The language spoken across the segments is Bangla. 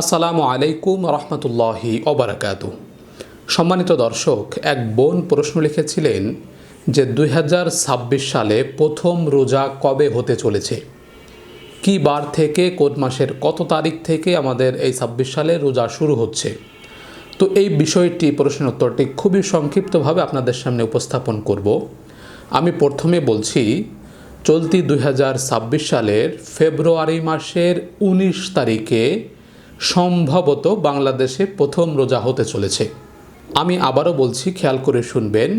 আসসালামু আলাইকুম রহমতুল্লাহি অবরাকাত সম্মানিত দর্শক, এক বোন প্রশ্ন লিখেছিলেন যে দুই হাজার ছাব্বিশ সালে প্রথম রোজা কবে হতে চলেছে? কি বার থেকে, কোন মাসের কত তারিখ থেকে আমাদের এই ছাব্বিশ সালে রোজা শুরু হচ্ছে? তো এই বিষয়টি, প্রশ্নের উত্তরটি খুবই সংক্ষিপ্তভাবে আপনাদের সামনে উপস্থাপন করব। আমি প্রথমে বলছি, চলতি দুই হাজার ছাব্বিশ সালের ফেব্রুয়ারি মাসের ১৯ তারিখে সম্ভবত বাংলাদেশে প্রথম রোজা হতে চলেছে। আমি আবারও বলছি, খেয়াল করে শুনবেন,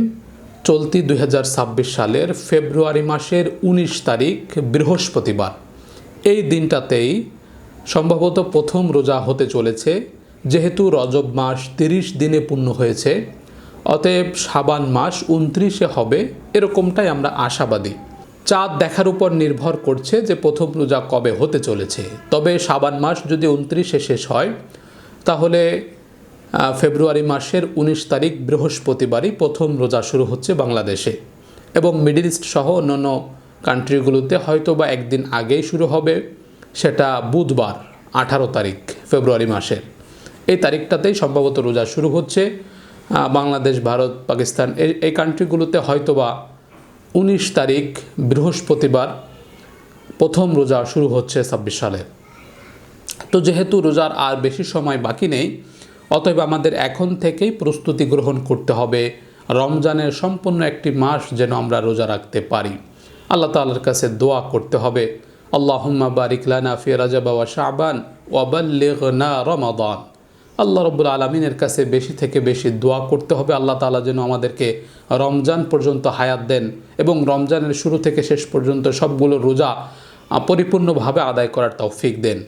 চলতি দুই হাজার ছাব্বিশ সালের ফেব্রুয়ারি মাসের ১৯ তারিখ, বৃহস্পতিবার। এই দিনটাতেই সম্ভবত প্রথম রোজা হতে চলেছে, যেহেতু রজব মাস তিরিশ দিনে পূর্ণ হয়েছে, অতএব সাবান মাস উনত্রিশে হবে, এরকমটাই আমরা আশাবাদী। চাঁদ দেখার উপর নির্ভর করছে যে প্রথম রোজা কবে হতে চলেছে। তবে সাবান মাস যদি উনত্রিশে শেষ হয়, তাহলে ফেব্রুয়ারি মাসের ১৯ তারিখ বৃহস্পতিবারই প্রথম রোজা শুরু হচ্ছে বাংলাদেশে। এবং মিডল ইস্ট সহ অন্যান্য কান্ট্রিগুলোতে হয়তো বা একদিন আগেই শুরু হবে, সেটা বুধবার, আঠারো তারিখ, ফেব্রুয়ারি মাসের। এই তারিখটাতেই সম্ভবত রোজা শুরু হচ্ছে। বাংলাদেশ, ভারত, পাকিস্তান এই এই কান্ট্রিগুলোতে হয়তো বা উনিশ তারিখ, বৃহস্পতিবার প্রথম রোজা শুরু হচ্ছে ছাব্বিশ সালে। তো যেহেতু রোজার আর বেশি সময় বাকি নেই, অতএব আমাদের এখন থেকেই প্রস্তুতি গ্রহণ করতে হবে। রমজানের সম্পূর্ণ একটি মাস যেন আমরা রোজা রাখতে পারি। আল্লাহ তাআলার কাছে দোয়া করতে হবে। আল্লাহুম্মা বারিক লানা ফি রাজাবা ওয়া ওয়াবাল্লিগনা রমাদান। আল্লাহ রব্বুল আলমিনের কাছে বেশি থেকে বেশি দোয়া করতে হবে। আল্লাহ তালা যেন আমাদেরকে রমজান পর্যন্ত হায়াত দেন এবং রমজানের শুরু থেকে শেষ পর্যন্ত সবগুলো রোজা পরিপূর্ণভাবে আদায় করার তৌফিক দেন।